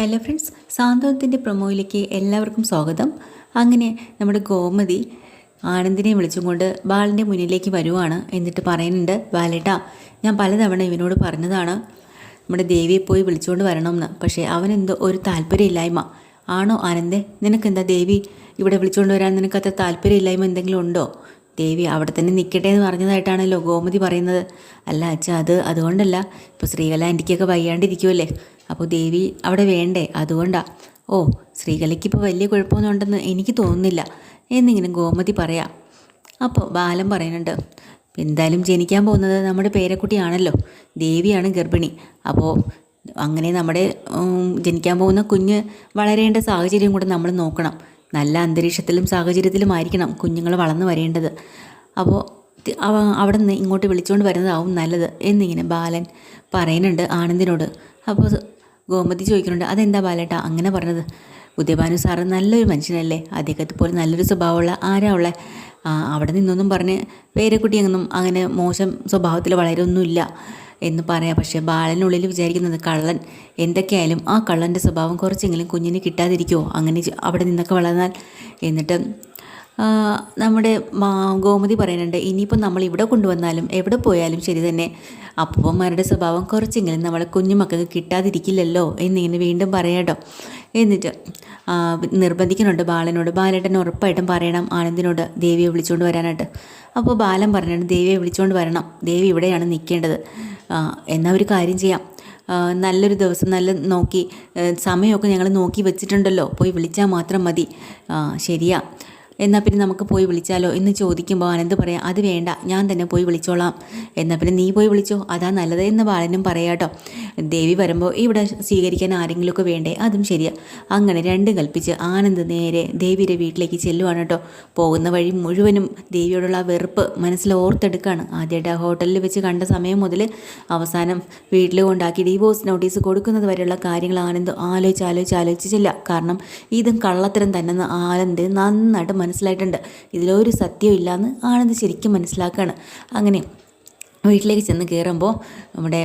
Hello friends സാന്ത്വനത്തിന്റെ പ്രൊമോയിലേക്ക് എല്ലാവർക്കും സ്വാഗതം. അങ്ങനെ നമ്മുടെ ഗോമതി ആനന്ദിനെ വിളിച്ചും കൊണ്ട് ബാലിന്റെ മുന്നിലേക്ക് വരുവാണ് എന്നിട്ട് പറയുന്നുണ്ട് ബാലേട്ടാ ഞാൻ പലതവണ ഇവനോട് പറഞ്ഞതാണ് നമ്മുടെ ദേവിയെ പോയി വിളിച്ചുകൊണ്ട് വരണമെന്ന്. പക്ഷേ അവനെന്തോ ഒരു താല്പര്യമില്ലായ്മ. ആണോ ആനന്ദേ നിനക്കെന്താ ദേവി ഇവിടെ വിളിച്ചുകൊണ്ട് വരാൻ നിനക്കത്ര താല്പര്യമില്ലായ്മ എന്തെങ്കിലും ഉണ്ടോ? ദേവി അവിടെ തന്നെ നിൽക്കട്ടെ എന്ന് പറഞ്ഞതായിട്ടാണല്ലോ ഗോമതി പറയുന്നത്. അല്ല അച്ഛാ അത് അതുകൊണ്ടല്ല. ഇപ്പോൾ ശ്രീകല ആന്റിക്കൊക്കെ വയ്യാണ്ടിരിക്കുമല്ലേ അപ്പോൾ ദേവി അവിടെ വേണ്ടേ? അതുകൊണ്ടാണ് ഓ ശ്രീകലയ്ക്ക് ഇപ്പോൾ വലിയ കുഴപ്പമൊന്നും ഉണ്ടെന്ന് എനിക്ക് തോന്നുന്നില്ല. എന്നിങ്ങനെ ഗോമതി പറയാം. അപ്പോൾ ബാലൻ പറയുന്നുണ്ട് എന്തായാലും ജനിക്കാൻ പോകുന്നത് നമ്മുടെ പേരക്കുട്ടിയാണല്ലോ. ദേവിയാണ് ഗർഭിണി. അപ്പോൾ അങ്ങനെ നമ്മുടെ ജനിക്കാൻ പോകുന്ന കുഞ്ഞ് വളരേണ്ട സാഹചര്യം കൂടെ നമ്മൾ നോക്കണം. നല്ല അന്തരീക്ഷത്തിലും സാഹചര്യത്തിലും ആയിരിക്കണം കുഞ്ഞുങ്ങൾ വളർന്നു വരേണ്ടത്. അപ്പോൾ അവിടെ നിന്ന് ഇങ്ങോട്ട് വിളിച്ചുകൊണ്ട് വരുന്നതാവും നല്ലത് എന്നിങ്ങനെ ബാലൻ പറയുന്നുണ്ട് ആനന്ദിനോട്. അപ്പോൾ ഗോമതി ചോദിക്കുന്നുണ്ട് അതെന്താ ബാലേട്ടാ അങ്ങനെ പറഞ്ഞത്? ഉദയഭാനു സാറ് നല്ലൊരു മനുഷ്യനല്ലേ? അദ്ദേഹത്തെ പോലെ നല്ലൊരു സ്വഭാവമുള്ള ആരാ അവിടെ നിന്നൊന്നും പറഞ്ഞ് പേരക്കുട്ടിയൊന്നും അങ്ങനെ മോശം സ്വഭാവത്തിൽ വളരൊന്നുമില്ല. എന്ന് പറയാം. പക്ഷേ ബാലനുള്ളിൽ വിചാരിക്കുന്നത് കള്ളൻ എന്തൊക്കെയായാലും ആ കള്ളന്റെ സ്വഭാവം കുറച്ചെങ്കിലും കുഞ്ഞിന് കിട്ടാതിരിക്കുമോ അങ്ങനെ അവിടെ നിന്നൊക്കെ വളർന്നാൽ. എന്നിട്ട് നമ്മുടെ ഗോമതി പറയുന്നുണ്ട് ഇനിയിപ്പോൾ നമ്മൾ ഇവിടെ കൊണ്ടുവന്നാലും എവിടെ പോയാലും ശരി തന്നെ. അപ്പൂപ്പന്മാരുടെ സ്വഭാവം കുറച്ചെങ്കിലും നമ്മളെ കുഞ്ഞുമക്കൾക്ക് കിട്ടാതിരിക്കില്ലല്ലോ എന്നിങ്ങനെ വീണ്ടും പറയാട്ടോ എന്നിട്ട് നിർബന്ധിക്കുന്നുണ്ട് ബാലനോട്. ബാലേട്ടൻ ഉറപ്പായിട്ടും പറയണം ആനന്ദിനോട് ദേവിയെ വിളിച്ചുകൊണ്ട് വരാനായിട്ട്. അപ്പോൾ ബാലൻ പറഞ്ഞിട്ട് ദേവിയെ വിളിച്ചുകൊണ്ട് വരണം. ദേവി ഇവിടെയാണ് നിൽക്കേണ്ടത് എന്നാൽ ഒരു കാര്യം ചെയ്യാം. നല്ലൊരു ദിവസം നല്ല നോക്കി സമയമൊക്കെ ഞങ്ങൾ നോക്കി വെച്ചിട്ടുണ്ടല്ലോ. പോയി വിളിച്ചാൽ മാത്രം മതി. ശരിയാ. എന്നാൽ പിന്നെ നമുക്ക് പോയി വിളിച്ചാലോ എന്ന് ചോദിക്കുമ്പോൾ ആനന്ദ് പറയാം? അത് വേണ്ട ഞാൻ തന്നെ പോയി വിളിച്ചോളാം. എന്നാൽ പിന്നെ നീ പോയി വിളിച്ചോ അതാ നല്ലത് എന്ന് ബാലനും പറയാട്ടോ ദേവി വരുമ്പോൾ ഇവിടെ സ്വീകരിക്കാൻ ആരെങ്കിലുമൊക്കെ വേണ്ടേ? അതും ശരിയാ. അങ്ങനെ രണ്ടും കൽപ്പിച്ച് ആനന്ദ് നേരെ ദേവിയുടെ വീട്ടിലേക്ക് ചെല്ലുവാണ് കേട്ടോ പോകുന്ന വഴി മുഴുവനും ദേവിയോടുള്ള വെറുപ്പ് മനസ്സിൽ ഓർത്തെടുക്കുകയാണ് ആദ്യമായിട്ട് ഹോട്ടലിൽ വെച്ച് കണ്ട സമയം മുതൽ അവസാനം വീട്ടിൽ കൊണ്ടാക്കി ഡിവോഴ്സ് നോട്ടീസ് കൊടുക്കുന്നത് വരെയുള്ള കാര്യങ്ങൾ ആനന്ദ് ആലോചിച്ച് ആലോചിച്ച് ആലോചിച്ചില്ല കാരണം ഇതും കള്ളത്തരം തന്നെ ആനന്ദ് നന്നായിട്ട് മനസ്സിലായിട്ടുണ്ട്. ഇതിലൊരു സത്യം ഇല്ലയെന്ന് ആനന്ദ് ശരിക്കും മനസ്സിലാക്കുകയാണ് അങ്ങനെ വീട്ടിലേക്ക് ചെന്ന് കയറുമ്പോൾ നമ്മുടെ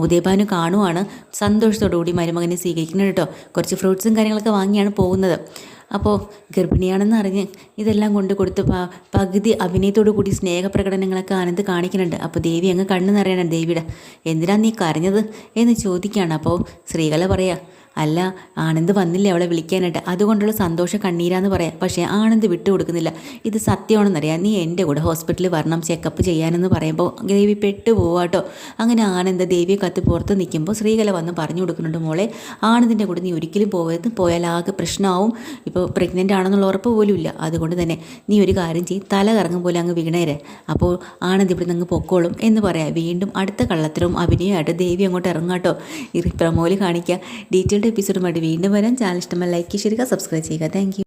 ഉദയഭാനു കാണുവാണ്. സന്തോഷത്തോടു കൂടി മരുമകനെ സ്വീകരിക്കുന്നത് കേട്ടോ. കുറച്ച് ഫ്രൂട്ട്സും കാര്യങ്ങളൊക്കെ വാങ്ങിയാണ് പോകുന്നത്. അപ്പോൾ ഗർഭിണിയാണെന്ന് അറിഞ്ഞ് ഇതെല്ലാം കൊണ്ട് കൊടുത്ത് പകുതി അഭിനയത്തോടു കൂടി സ്നേഹപ്രകടനങ്ങളൊക്കെ ആനന്ദ് കാണിക്കുന്നുണ്ട്. അപ്പോൾ ദേവി അങ്ങ് കണ്ണു നിറയണം ദേവിയുടെ. എന്തിനാ നീ കരഞ്ഞത് എന്ന് ചോദിക്കുകയാണ്. അപ്പോൾ ശ്രീകല പറയാ അല്ല ആനന്ദ് വന്നില്ല അവളെ വിളിക്കാനായിട്ട്? അതുകൊണ്ടുള്ള സന്തോഷം കണ്ണീരാന്ന് പറയാം. പക്ഷേ ആനന്ദ് വിട്ടു കൊടുക്കുന്നില്ല. ഇത് സത്യമാണെന്നറിയാം. നീ എന്റെ കൂടെ ഹോസ്പിറ്റലിൽ വരണം ചെക്കപ്പ് ചെയ്യാനെന്ന് പറയുമ്പോൾ ദേവി പെട്ടു പോവാട്ടോ അങ്ങനെ ആനന്ദ് ദേവിയെ കത്ത് പുറത്ത് നിൽക്കുമ്പോൾ ശ്രീകല വന്ന് പറഞ്ഞു കൊടുക്കുന്നുണ്ട് മോളെ ആനന്ദിന്റെ കൂടെ നീ ഒരിക്കലും പോകരുത് പോയാൽ ആകെ പ്രശ്നമാവും. ഇപ്പോൾ പ്രഗ്നന്റ് ആണെന്നുള്ള ഉറപ്പ് പോലും ഇല്ല. അതുകൊണ്ട് തന്നെ നീ ഒരു കാര്യം ചെയ്യും. തല കറങ്ങും പോലെ അങ്ങ് വീണേരെ അപ്പോൾ ആനന്ദ് ഇവിടെ നിന്ന് പൊക്കോളും എന്ന് പറയാം. വീണ്ടും അടുത്ത കള്ളത്തരവും അഭിനയമായിട്ട് ദേവി അങ്ങോട്ട് ഇറങ്ങാട്ടോ ഈ പ്രമോൽ കാണിക്കുക ഡീറ്റെയിൽഡ് എപ്പിസോഡുമായിട്ട് വീണ്ടും വരാം. ചാനൽ ഇഷ്ടമായി ലൈക്ക് ചെയ്യുക സബ്സ്ക്രൈബ് ചെയ്യുക. താങ്ക്